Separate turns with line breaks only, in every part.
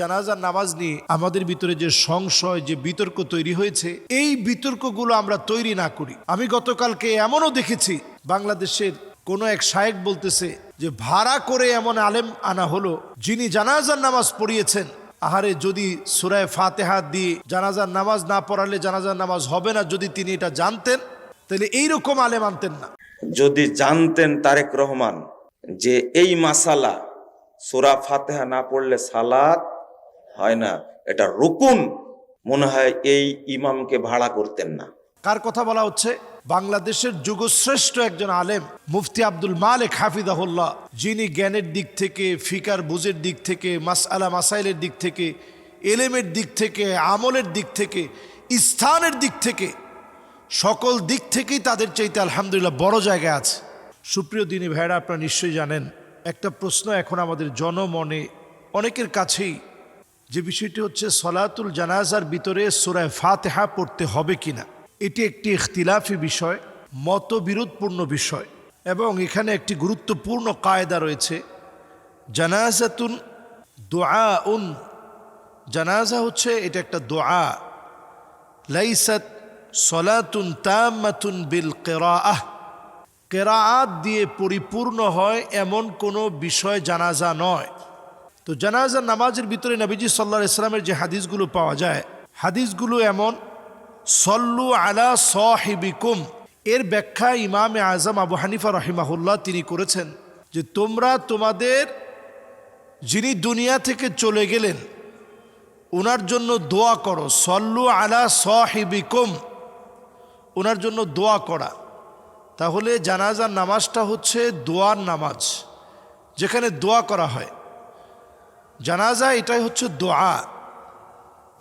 জানাজার নামাজ নিয়ে আমাদের ভিতরে যে সংশয়, যে বিতর্ক তৈরি হয়েছে, এই বিতর্কগুলো আমরা তৈরি না করি। আমি গতকালকে এমনও দেখেছি, বাংলাদেশের কোনো এক শায়েক বলতেছে যে, ভাড়া করে এমন আলেম আনা হলো যিনি জানাজার নামাজ পড়িয়েছেন। আহারে, যদি সুরায় ফাতেহা দিয়ে জানাজার নামাজ না পড়ালে জানাজার নামাজ হবে না যদি তিনি এটা জানতেন, তাহলে এইরকম আলেম আনতেন না।
যদি জানতেন তারেক রহমান যে, এই মাসালা, সুরা ফাতেহা না পড়লে সালাত হয় না, এটা রুকুন। মনে হয় এই ইমামকে ভাড়া করতেন না।
কার কথা বলা হচ্ছে? বাংলাদেশের যুগশ্রেষ্ঠ একজন আলেম, মুফতি আব্দুল মালেক হাফিদাহুল্লাহ যিনি জ্ঞানের দিক থেকে, ফিকার বুঝের দিক থেকে, মাসআলা মাসাইলের দিক থেকে, এলেমের দিক থেকে, আমলের দিক থেকে, স্থানের দিক থেকে, সকল দিক থেকেই তাদের চাইতে আলহামদুলিল্লাহ বড় জায়গায় আছে। সুপ্রিয় দিনী ভাইরা আপনারা নিশ্চয়ই জানেন, একটা প্রশ্ন এখন আমাদের জনমনে অনেকের কাছেই যে বিষয়টি হচ্ছে সলাতুল জানাজার ভিতরে সুরায় ফাতেহা পড়তে হবে কিনা। এটি একটি ইখতিলাফি বিষয়, মতবিরোধপূর্ণ বিষয় এবং এখানে একটি গুরুত্বপূর্ণ কায়দা রয়েছে। জানাজাতুন দোয়া উন জানাজা হচ্ছে এটা একটা দোয়া লাইসাত সলাতুন তামাতুন বিল কেরাআহ। কেরাআত দিয়ে পরিপূর্ণ হয় এমন কোনো বিষয় জানাজা নয়। তো জানাজার নামাজের ভিতরে নবীজি সাল্লাহ ইসলামের যে হাদিসগুলো পাওয়া যায়, হাদিসগুলো এমন, সল্লু আলা সাহিবিকুম। এর ব্যাখ্যা ইমামে আজম আবু হানিফা রহিমাহুল্লাহ তিনি করেছেন যে, তোমরা তোমাদের যিনি দুনিয়া থেকে চলে গেলেন ওনার জন্য দোয়া করো, সল্লু আলা সাহিবিকুম। ওনার জন্য দোয়া করা। তাহলে জানাজার নামাজটা হচ্ছে দোয়ার নামাজ, যেখানে দোয়া করা হয়। জানাজা এটাই হচ্ছে দোয়া।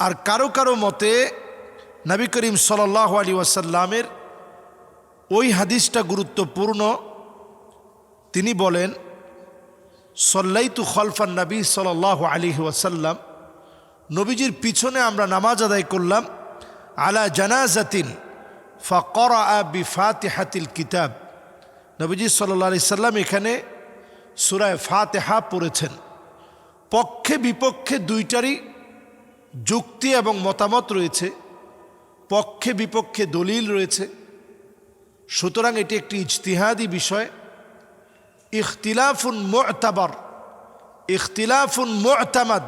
আর কারও কারও মতে নবী করিম সাল্লাহ আলী ওয়াসাল্লামের ওই হাদিসটা গুরুত্বপূর্ণ। তিনি বলেন, সল্লাইতু খলফান নবী সাল্লাহ আলী ওয়াসাল্লাম, নবীজির পিছনে আমরা নামাজ আদায় করলাম আলা জানাজাতিন ফকর বি ফাতেহাতিল কিতাব। নবীজি সাল্লা সাল্লাম এখানে সুরায় ফাতেহা পড়েছেন। পক্ষে বিপক্ষে দুইটারই যুক্তি এবং মতামত রয়েছে। পক্ষে বিপক্ষে দলিল রয়েছে। সুতরাং এটি একটি ইজতিহাদি বিষয়। ইখতিলাফুন মোতাবার, ইখতিলাফুন মোতামাদ,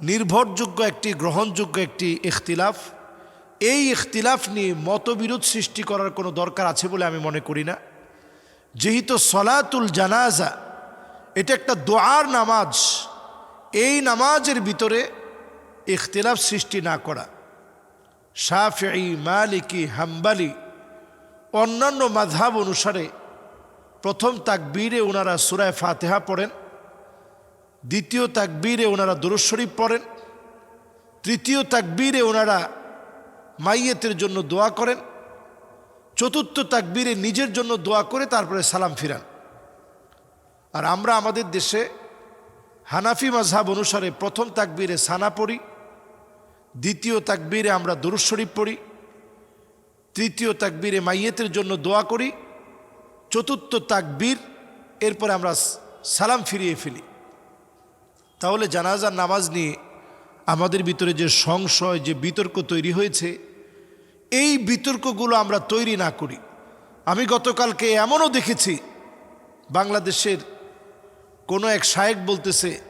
নির্ভরযোগ্য একটি, গ্রহণযোগ্য একটি ইখতিলাফ। এই ইখতিলাফ নিয়ে মতবিরোধ সৃষ্টি করার কোনো দরকার আছে বলে আমি মনে করি না। যেহেতু সলাতুল জানাজা, এটা একটা দোয়ার নামাজ এই নামাজের ভিতরে ইখতিলাফ সৃষ্টি না করা। শাফি মালিকি, হাম্বালি অন্যান্য মাধাব অনুসারে প্রথম তাকবীরে ওনারা সুরায় ফাতেহা পড়েন, দ্বিতীয় তাকবীরে ওনারা দুরুদ শরীফ পড়েন, তৃতীয় তাকবীরে ওনারা মাইয়েতের জন্য দোয়া করেন, চতুর্থ তাকবীরে নিজের জন্য দোয়া করে তারপরে সালাম ফিরান। আর আমরা আমাদের দেশে হানাফি মাঝহাব অনুসারে প্রথম তাকবীরে সানা পড়ি, দ্বিতীয় তাকবীরে আমরা দুরুদ শরীফ পড়ি, তৃতীয় তাকবীরে মাইয়েতের জন্য দোয়া করি, চতুর্থ তাকবীর এরপরে আমরা সালাম ফিরিয়ে ফেলি। তাহলে জানাজার নামাজ নিয়ে আমাদের ভিতরে যে সংশয়, যে বিতর্ক তৈরি হয়েছে, এই বিতর্কগুলো আমরা তৈরি না করি। আমি গতকালকে এমনও দেখেছি, বাংলাদেশের কোনো এক শায়েক বলতেছে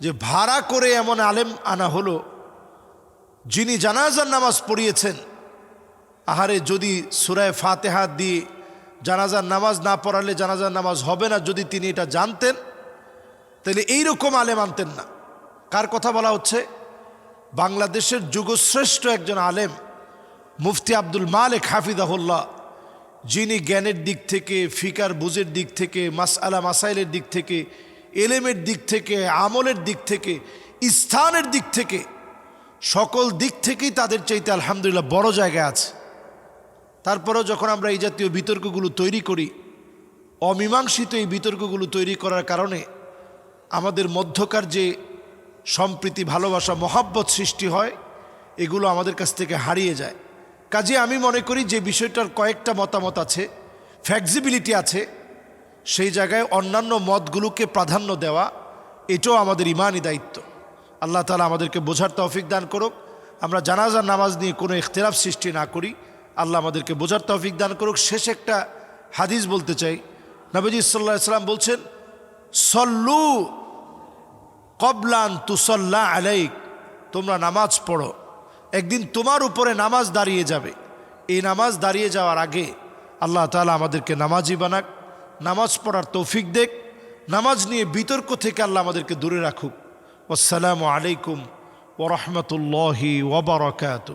যে, ভাড়া করে এমন আলেম আনা হলো যিনি জানাজার নামাজ পড়িয়েছেন। আহারে, যদি সুরায় ফাতেহা দিয়ে জানাজার নামাজ না পড়ালে জানাজার নামাজ হবে না যদি তিনি এটা জানতেন, তাহলে এইরকম আলেম আনতেন না। কার কথা বলা হচ্ছে? বাংলাদেশের যুগশ্রেষ্ঠ একজন আলেম মুফতি আব্দুল মালেক হাফিদাহুল্লাহ যিনি জ্ঞানের দিক থেকে, ফিকার বুঝের দিক থেকে, মাসআলা মাসাইলের দিক থেকে, এলেমের দিক থেকে, আমলের দিক থেকে, স্থানের দিক থেকে, সকল দিক থেকেই তাদের চাইতে আলহামদুলিল্লাহ বড় জায়গা আছে। তারপরেও যখন আমরা এই জাতীয় বিতর্কগুলো তৈরি করি, অমীমাংসিত এই বিতর্কগুলো তৈরি করার কারণে আমাদের মধ্যকার যে সম্প্রীতি, ভালোবাসা, মহাব্বত সৃষ্টি হয়, এগুলো আমাদের কাছ থেকে হারিয়ে যায়। কাজে আমি মনে করি যে বিষয়টার কয়েকটা মতামত আছে ফ্লেক্সিবিলিটি আছে, সেই জায়গায় অন্যান্য মতগুলোকে প্রাধান্য দেওয়া, এটাও আমাদের ইমানই দায়িত্ব। আল্লাহ তালা আমাদেরকে বোঝার তৌফিক দান করুক। আমরা জানাজার নামাজ নিয়ে কোনো ইখতিলাফ সৃষ্টি না করি। আল্লাহ আমাদেরকে বোঝার তৌফিক দান করুক। শেষ একটা হাদিস বলতে চাই। নবীজি সাল্লাহ সাল্লাম বলছেন, সল্লু কবলান তুসল্লা আলাইক, তোমরা নামাজ পড়ো। একদিন তোমার উপরে নামাজ দাঁড়িয়ে যাবে। এই নামাজ দাঁড়িয়ে যাওয়ার আগে আল্লাহ তালা আমাদেরকে নামাজি বানাক, নামাজ পড়ার তৌফিক দেখ নামাজ নিয়ে বিতর্ক থেকে আল্লাহ আমাদেরকে দূরে রাখুক। আসসালামু আলাইকুম ওরহমতুল্লাহি ওবরাকাতু